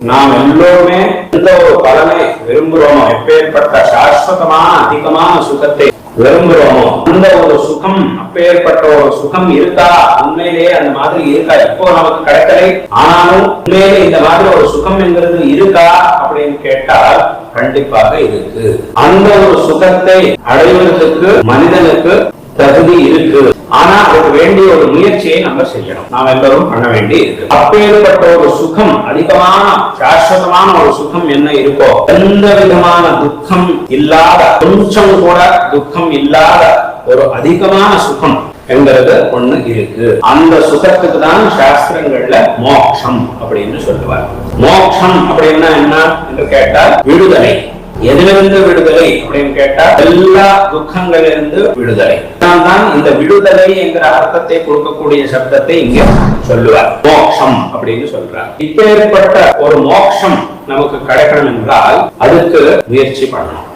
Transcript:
நாம் எல்லோருமே எந்த ஒரு பலனை விரும்புகிறோமோ எப்பேற்பட்ட சாஸ்வதமான அதிகமான சுகத்தை விரும்புகிறோமோ அந்த ஒரு சுகம் அப்பேற்பட்ட ஒரு சுகம் இருக்கா? உண்மையிலேயே அந்த மாதிரி இருக்கா? இப்போ நமக்கு கிடைக்கலை. ஆனாலும் உண்மையிலே இந்த மாதிரி ஒரு சுகம் என்கிறது இருக்கா? அப்படின்னு கேட்டால் கண்டிப்பாக இருக்கு. அந்த ஒரு சுகத்தை அடைவதற்கு மனிதனுக்கு தகுதி இருக்கு. ஆனா அதுக்கு வேண்டிய ஒரு முயற்சியை நம்ம செய்யணும். நாம் எல்லாரும் பண்ண வேண்டி இருக்கு அப்பேற்பட்ட ஒரு சுகம் அதிகமான சாஸ்வதமான ஒரு சுகம் என்ன இருக்கோ எந்த விதமான துக்கம் இல்லாத கொஞ்சம் கூட துக்கம் இல்லாத ஒரு அதிகமான சுகம் என்கிறது ஒண்ணு இருக்கு. அந்த சுகத்துக்கு தான் சாஸ்திரங்கள்ல மோக்ஷம் அப்படின்னு சொல்லுவார் மோக்ஷம் அப்படின்னா என்ன என்று கேட்டால் விடுதலை. எதிலிருந்து விடுதலை அப்படின்னு கேட்டா எல்லா துக்கங்களிலிருந்து விடுதலை. நான் தான் இந்த விடுதலை என்கிற அர்த்தத்தை கொடுக்கக்கூடிய சப்தத்தை இங்க சொல்லுவார். மோக்ஷம் அப்படின்னு சொல்றார். இப்பேற்பட்ட ஒரு மோக்ஷம் நமக்கு கிடைக்கணும் என்றால் அதுக்கு முயற்சி பண்ணணும்.